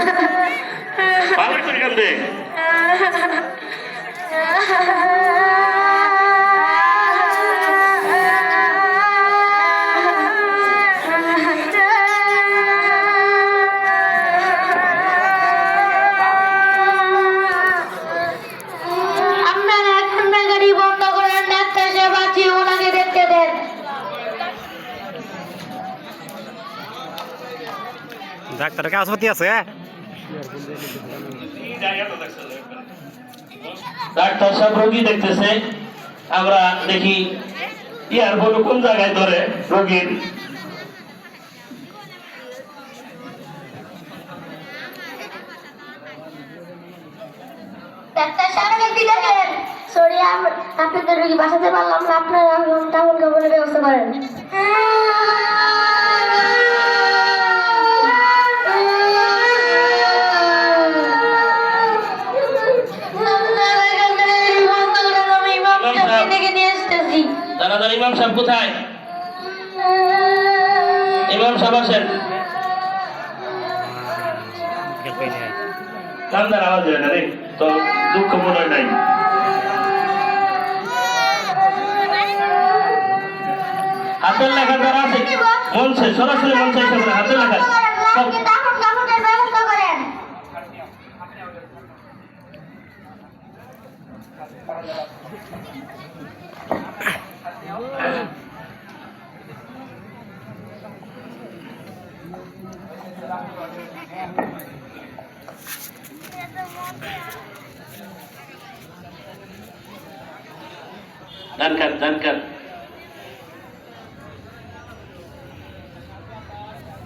আসতেছি ভালো করে কান্দে আপনারা ঠান্ডা গাড়ি বন্ধ করেন ডাক্তার সাহেব আছে ডাক্তার সাহেব রোগী দেখতেছে। আমরা দেখি, ইয়ারফোন কোন জায়গায় ধরে রোগীর? ডাক্তার সাহেব রোগী বাঁচাতে পারলাম না, আপনারা ইমাম সাহেব কোথায়? ইমাম সাহেব আসেন। কান্দার আওয়াজ হয় না রে? তো দুঃখ মনে নাই। হাতের লেখা যারা আছে মঞ্চে সরাসরি মঞ্চে এসে বলে হাতের লেখা।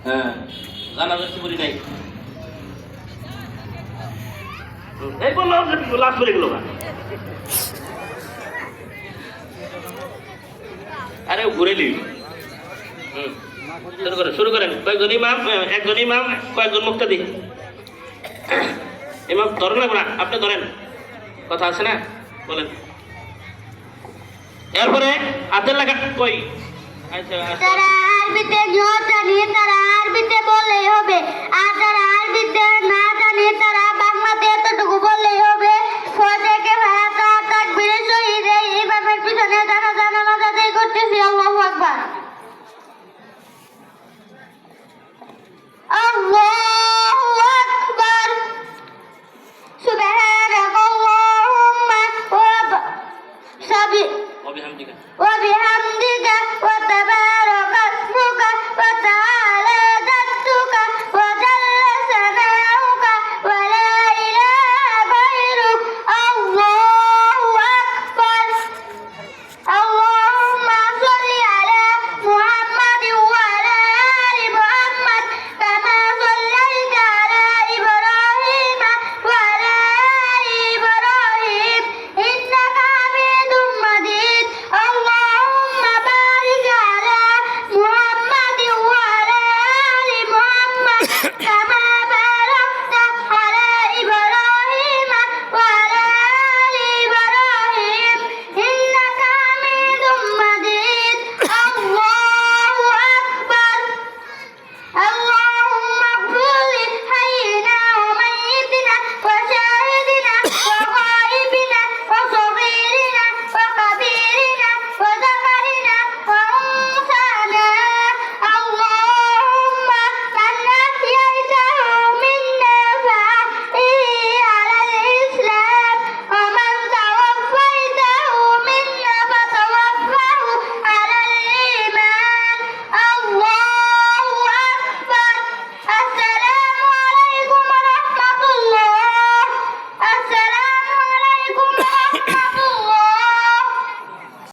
হ্যাঁ নাই। আরে ঘুরে নিবি শুরু করেন কয়েকজন ইমাম একজন ইমাম, কয়েকজন মুক্তাদি। ইমাম ধরেন না আপনি ধরেন। কথা আছে না? বলেন। এরপরে আদের লাগা কই? আচ্ছা, আচ্ছা। তারা আরবিতে জোর জানিয়ে তারা আরবিতে বলে হবে।